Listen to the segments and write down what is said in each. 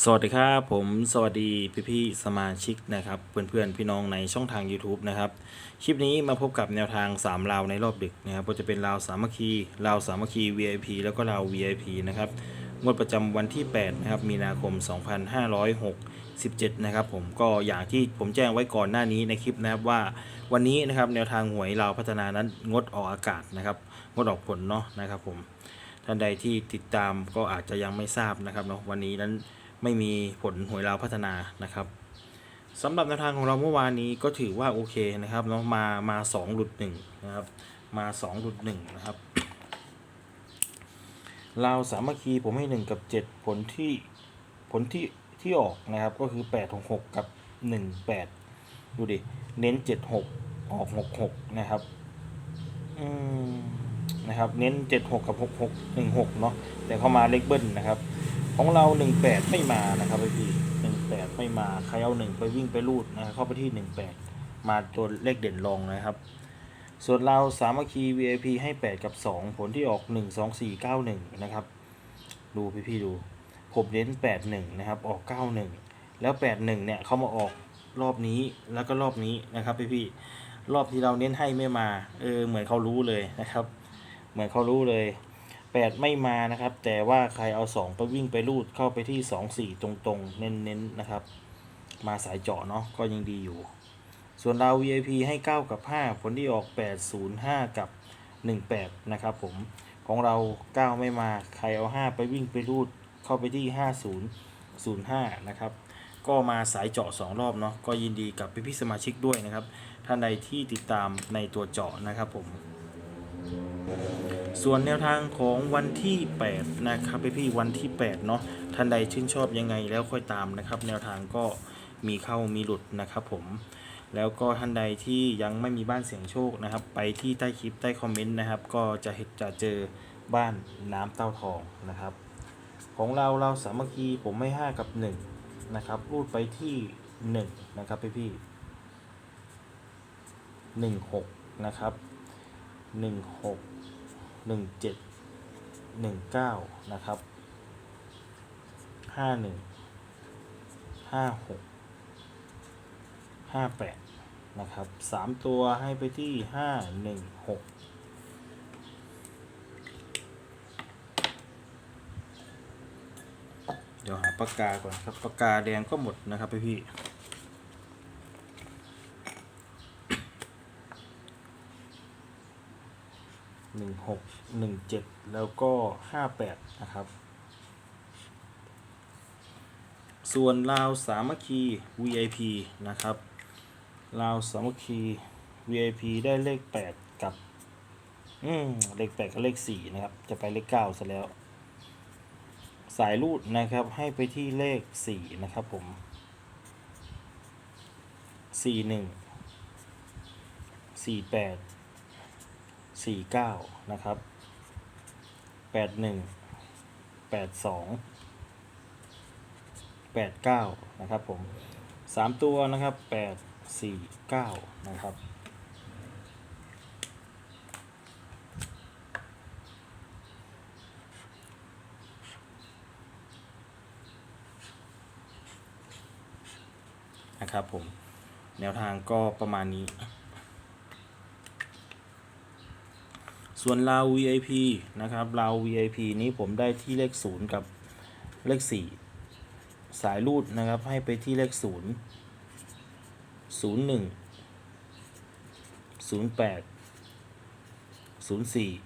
สวัสดีครับผมสวัสดีพี่พี่ๆสมาชิกนะครับเพื่อนๆพี่น้องในช่องทาง YouTube นะครับคลิปนี้มาพบกับแนวทาง 3 ราวในรอบดึกนะครับก็จะเป็นราวสามัคคีราวสามัคคี VIP แล้วก็ราว VIP นะครับงวดประจำวันที่8นะครับมีนาคม 2567นะครับผมก็อย่างที่ผมแจ้งไว้ก่อนหน้านี้ในคลิปนะครับว่าวันนี้นะครับแนวทางหวยราวพัฒนานั้นงดออกอากาศนะครับงดออกผลเนาะนะครับผมท่านใดที่ติดตามก็อาจจะยังไม่ทราบนะครับเนาะวันนี้นั้น ไม่มีผลหวยลาวพัฒนานะครับสำหรับแนวทางของเราเมื่อวานนี้ก็ถือว่าโอเคนะครับเนาะมามาสองหลุดหนึ่งนะครับ มาสองหลุดหนึ่งนะครับลาวสามัคคีผมให้หนึ่งกับเจ็ดผลที่ผลที่ที่ออกนะครับก็คือแปดหกหกกับหนึ่งแปดดูดิ เน้นเจ็ดหกออกหกหกนะครับอืมนะครับ เน้น76กับ66 16เนาะแต่เข้ามาเลขเบิ้ลนะครับ ของเรา 18 ไม่มานะครับพี่18 ไม่มาใครเอา1ไปวิ่งไปรูดนะครับเข้าไปที่ 18 มาตัวเลขเด่นรองนะครับ ส่วนเราสามัคคี VIP ให้ 8 กับ 2 ผลที่ออก 1 2 4 9 1 นะครับ ดูพี่ๆดู ผมเน้น 81 นะครับ ออก 91 แล้ว 81 เนี่ยเขามาออกรอบนี้แล้วก็รอบนี้นะครับพี่ๆรอบที่เราเน้นให้ไม่มา เออเหมือนเขารู้เลยนะครับ เหมือนเขารู้เลย 8 ไม่มานะครับ แต่ว่าใครเอา 2 ไปวิ่งไปรูดเข้าไปที่ 2 4 ตรงๆ เน้นๆนะครับ มาสายเจาะเนาะก็ยังดีอยู่ ส่วนเรา VIP ให้ 9 กับ 5 ผลที่ออก 8 0 5 กับ 18 นะครับผมของเรา 9 ไม่มาใครเอา 5 ไปวิ่งไปรูดเข้าไปที่ 50 05 นะครับ ก็มาสายเจาะ 2 รอบเนาะก็ยินดีกับพี่ๆสมาชิกด้วยนะครับ ท่านใดที่ติดตามในตัวเจาะนะครับผม ส่วนแนวทางของวันที่ 8 นะครับพี่พี่ๆวันที่ 8 เนาะท่านใดชื่นชอบยังไงแล้วค่อยตามนะครับ แนวทางก็มีเข้ามีหลุดนะครับผมแล้วก็ท่านใดที่ยังไม่มีบ้านเสียงโชคนะครับ ไปที่ใต้คลิปใต้คอมเมนต์นะครับ ก็จะเห็นจะเจอบ้านน้ำเต้าทองนะครับ ของเราเราสามัคคีผมไม่5กับ1นะครับรูดไปที่1นะครับพี่พี่หนึ่งหกนะครับหนึ่งหก หนึ่งเจ็ดหนึ่งเก้านะครับห้าหนึ่งห้าหกห้าแปดนะครับสามตัวให้ไปที่ห้าหนึ่งหกเดี๋ยวหาปากกาก่อนครับปากกาแดงก็หมดนะครับพี่พี่ หนึ่งหกหนึ่งเจ็ดแล้วก็ห้าแปดนะครับ ส่วนลาวสามัคคี VIP นะครับลาวสามัคคี VIP ได้เลขแปดกับ อืมเลขแปดกับเลขสี่นะครับ จะไปเลขเก้าซะแล้ว สายรูดนะครับให้ไปที่เลขสี่นะครับผมสี่หนึ่ง สี่เก้านะครับแปดหนึ่งแปดสองแปดเก้านะครับผมสามตัวนะครับแปดสี่เก้านะครับนะครับผมแนวทางก็ประมาณนี้ ส่วนราว VIP นะครับราว VIP นี้ผมได้ที่เลข 0 กับเลข 4 สายรูดนะครับให้ไปที่เลข 0 01 08 04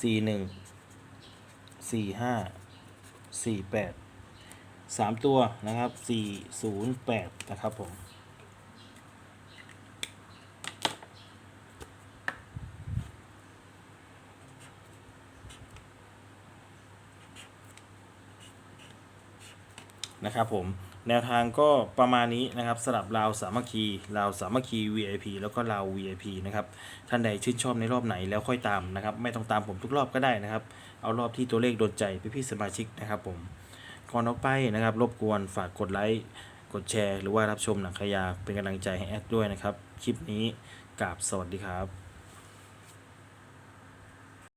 41 45 48 3 ตัวนะครับ 408 นะครับผม นะครับผมแนวทางก็ประมาณนี้นะครับสลับราวสามัคคีราวสามัคคี VIP แล้วก็ราว VIP นะครับท่านใดชื่นชอบในรอบไหนแล้วค่อยตามนะครับไม่ต้องตามผมทุกรอบก็ได้นะครับเอารอบที่ตัวเลขโดนใจพี่ๆสมาชิกนะครับผมก่อนออกไปนะครับรบกวนฝากกดไลค์กดแชร์ หรือว่ารับชมหนังขยาเป็นกำลังใจให้แอดด้วยนะครับคลิปนี้กราบสวัสดีครับ